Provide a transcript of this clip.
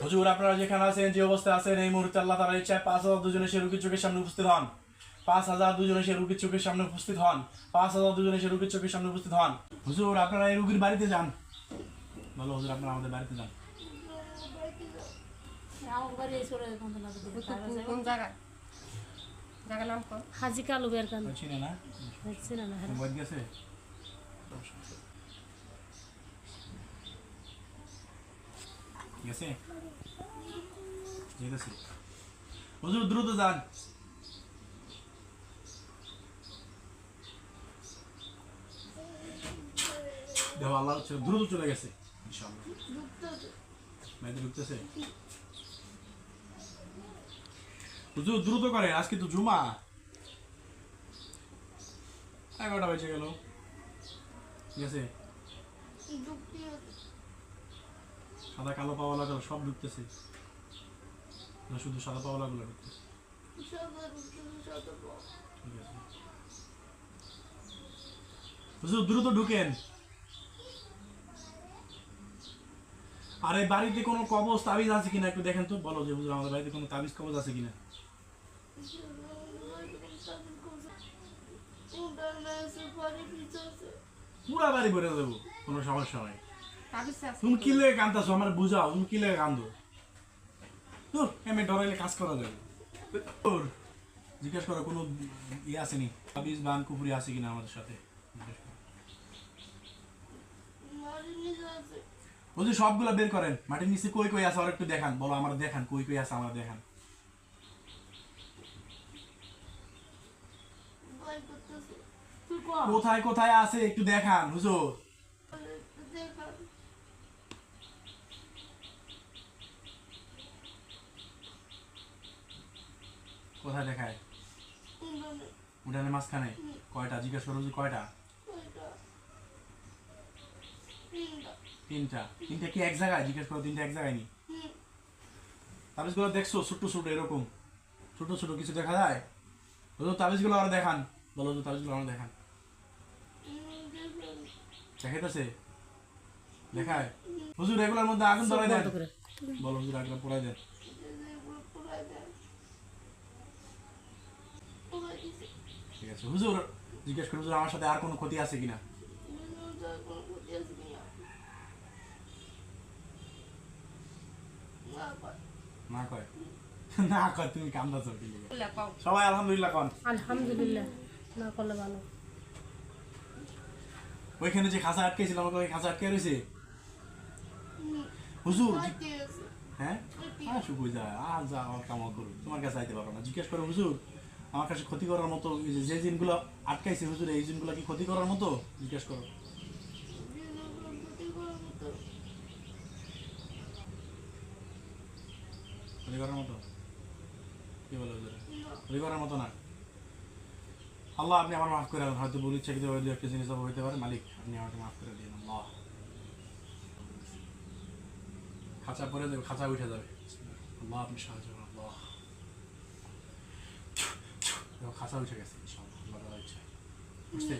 হুজুর আপনারা যেখানে আছেন যে অবস্থায় আছেন এই মুহূর্তে আল্লাহ তাআলার ইচ্ছায় পাঁচ হাজার দুজনে সে রুগীর চোখের সামনে উপস্থিত হন। পাঁচ হাজার দুজনে সে রুগীর চোখের সামনে উপস্থিত হন। পাঁচ হাজার দুজনে সে রুগীর চোখের সামনে উপস্থিত হন। হুজুর আপনারা এই রুগীর বাড়িতে যান। বলো হুজুর আপনারা আমাদের বাড়িতে যান। কোন জায়গায়? জায়গার নাম হাজি কালু বের কান চিনে না? দেখছি না না গেছে? গেছে হুজুর দ্রুত যান। দেখো, আল্লাহ দ্রুত চলে গেছে। ইনশাআল্লাহ। মেয়েদের ঢুকতেছে। হুজুর, দ্রুত করে, আজকে তো জুমা। এগারোটা বেজে গেল। ঠিক আছে? সাদা কালো পাওয়ালা গুলো সব ঢুকতেছে। না, শুধু সাদা পাওয়ালা গুলো ঢুকতেছে। দ্রুত ঢুকেন। আর এই বাড়িতে কোনো কবজ তাবিজ আছে কিনা একটু দেখেন তো? বলো যে, হুজুর, আমাদের বাড়িতে কোনো তাবিজ কবজ আছে কিনা? পুরা বাড়ি ভরে দেবো কোনো সমস্যা নাই। তুমি কি লেগে কান্দাছো আমার বুঝাও তুমি কি লেগে কান্দো। তোর এমনি ডরাইলে কাজ করা যাবে তোর জিজ্ঞেস করো কোনো ইয়ে আসেনি তাবিজ বান কুপুরি আছে কিনা আমাদের সাথে? বলছি সবগুলো বের করেন। মাটির নিচে কই কই আছে আর একটু দেখান। বলো আমার দেখান কই কই আছে আমার দেখান। কোথায় কোথায় আছে একটু দেখান হুজুর। কোথায় দেখায়? উঠানের মাঝখানে। কয়টা? জিজ্ঞেস করো হুজুর কয়টা? তিনটা। তিনটা কি এক জায়গায়? জিজ্ঞেস করো তিনটা এক জায়গায় নি? তাবিজগুলো দেখছ? ছোট্ট ছোট এরকম। ছোট ছোট কিছু দেখা যায়? হুজুর তাবিজগুলো আর দেখান। বলো হুজুর তাবিজগুলো আমার দেখান। দেখাইতেছে? দেখায়? হুজুর এগুলোর মধ্যে আগুন ধরাই দেন। বলো হুজুর আগুন পোড়াই দেন। ঠিক আছে। হুজুর জিজ্ঞেস হুজুর আমার সাথে আর কোনো ক্ষতি আছে কিনা? না কয়। না কয় তুমি কান্দা চোখ সবাই আলহামদুলিল্লাহ কন। আলহামদুলিল্লাহ না করলে ভালো। ওইখানে যে খাঁচা আটকেছিল আমাকে ওই খাঁচা আটকে রয়েছে? হুজুর হ্যাঁ? হ্যাঁ শুকুই যা আর যা আমার কাম করুন তোমার কাছে আইতে পারব না। জিজ্ঞেস করো হুজুর। আমার কাছে ক্ষতি করার মতো যে- জিনগুলো আটকাইছে হুজুর, এই জিনগুলো কি ক্ষতি করার মতো? জিজ্ঞেস করো। করার মতো? কি বলে হুজুর? মতো না। আল্লাহ, আপনি আমার মাফ করে দেন। হয়তো বলি ইচ্ছাকৃত হয়ে একটা জিনিস হইতে পারে। মালিক, আপনি আমাকে মাফ করে দিন, আল্লাহ। খাঁচা পরে যাবে, খাঁচা উঠে যাবে। আল্লাহ আপনি সাহায্য করুন আল্লাহ দেখো, খাঁচা উঠে গেছে ইনশাআল্লাহ আল্লাহ তাআলার ইচ্ছায় বুঝতে